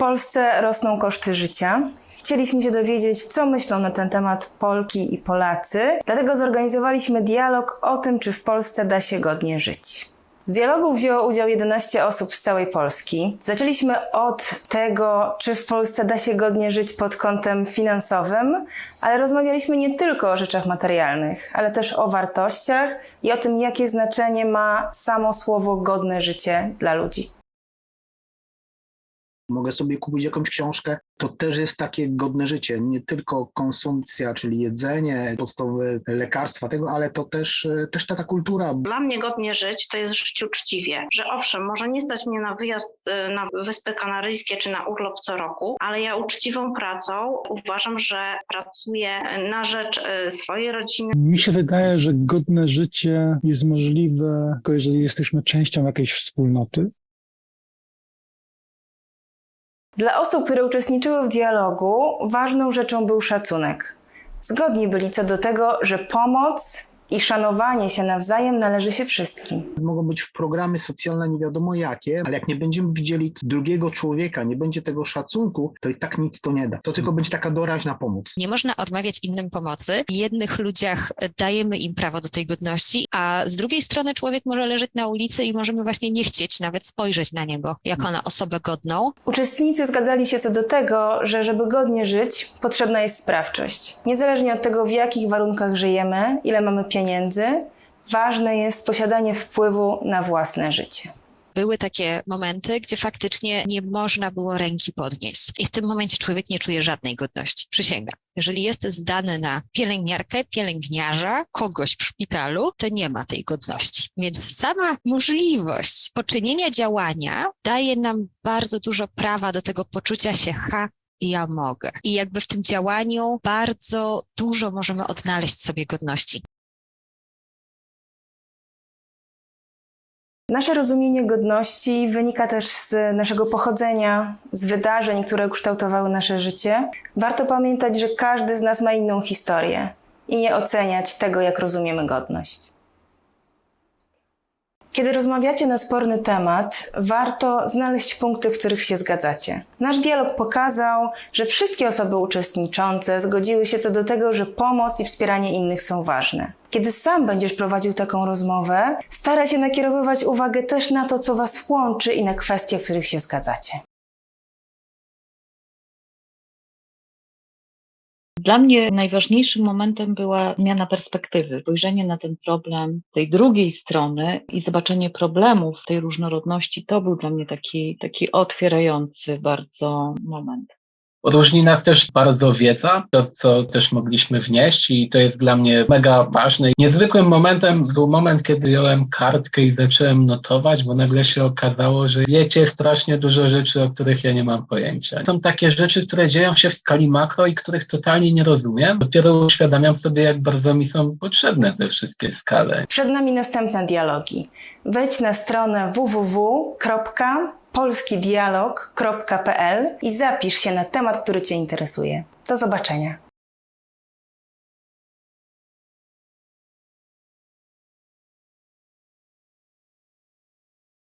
Polsce rosną koszty życia. Chcieliśmy się dowiedzieć, co myślą na ten temat Polki i Polacy, dlatego zorganizowaliśmy dialog o tym, czy w Polsce da się godnie żyć. W dialogu wzięło udział 11 osób z całej Polski. Zaczęliśmy od tego, czy w Polsce da się godnie żyć pod kątem finansowym, ale rozmawialiśmy nie tylko o rzeczach materialnych, ale też o wartościach i o tym, jakie znaczenie ma samo słowo godne życie dla ludzi. Mogę sobie kupić jakąś książkę. To też jest takie godne życie. Nie tylko konsumpcja, czyli jedzenie, podstawowe lekarstwa, tego, ale to też, e, też taka kultura. Dla mnie godnie żyć to jest żyć uczciwie, że owszem, może nie stać mnie na wyjazd e, na Wyspy Kanaryjskie czy na urlop co roku, ale ja uczciwą pracą uważam, że pracuję na rzecz e, swojej rodziny. Mi się wydaje, że godne życie jest możliwe, tylko jeżeli jesteśmy częścią jakiejś wspólnoty. Dla osób, które uczestniczyły w dialogu, ważną rzeczą był szacunek. Zgodni byli co do tego, że pomoc i szanowanie się nawzajem należy się wszystkim. Mogą być w programy socjalne nie wiadomo jakie, ale jak nie będziemy widzieli drugiego człowieka, nie będzie tego szacunku, to i tak nic to nie da. To tylko będzie taka doraźna pomoc. Nie można odmawiać innym pomocy. Jednych ludziach dajemy im prawo do tej godności, a z drugiej strony człowiek może leżeć na ulicy i możemy właśnie nie chcieć nawet spojrzeć na niego jako na osobę godną. Uczestnicy zgadzali się co do tego, że żeby godnie żyć, potrzebna jest sprawczość. Niezależnie od tego, w jakich warunkach żyjemy, ile mamy pieniędzy, ważne jest posiadanie wpływu na własne życie. Były takie momenty, gdzie faktycznie nie można było ręki podnieść. I w tym momencie człowiek nie czuje żadnej godności. Przysięgam. Jeżeli jest zdany na pielęgniarkę, pielęgniarza, kogoś w szpitalu, to nie ma tej godności. Więc sama możliwość poczynienia działania daje nam bardzo dużo prawa do tego poczucia się ha, ja mogę. I jakby w tym działaniu bardzo dużo możemy odnaleźć sobie godności. Nasze rozumienie godności wynika też z naszego pochodzenia, z wydarzeń, które kształtowały nasze życie. Warto pamiętać, że każdy z nas ma inną historię i nie oceniać tego, jak rozumiemy godność. Kiedy rozmawiacie na sporny temat, warto znaleźć punkty, w których się zgadzacie. Nasz dialog pokazał, że wszystkie osoby uczestniczące zgodziły się co do tego, że pomoc i wspieranie innych są ważne. Kiedy sam będziesz prowadził taką rozmowę, staraj się nakierowywać uwagę też na to, co Was łączy i na kwestie, w których się zgadzacie. Dla mnie najważniejszym momentem była zmiana perspektywy, spojrzenie na ten problem tej drugiej strony i zobaczenie problemów tej różnorodności. To był dla mnie taki, taki otwierający bardzo moment. Różni nas też bardzo wiedza, to co też mogliśmy wnieść i to jest dla mnie mega ważne. Niezwykłym momentem był moment, kiedy wziąłem kartkę i zacząłem notować, bo nagle się okazało, że wiecie strasznie dużo rzeczy, o których ja nie mam pojęcia. Są takie rzeczy, które dzieją się w skali makro i których totalnie nie rozumiem. Dopiero uświadamiam sobie, jak bardzo mi są potrzebne te wszystkie skale. Przed nami następne dialogi. Wejdź na stronę www.polskidialog.pl i zapisz się na temat, który Cię interesuje. Do zobaczenia.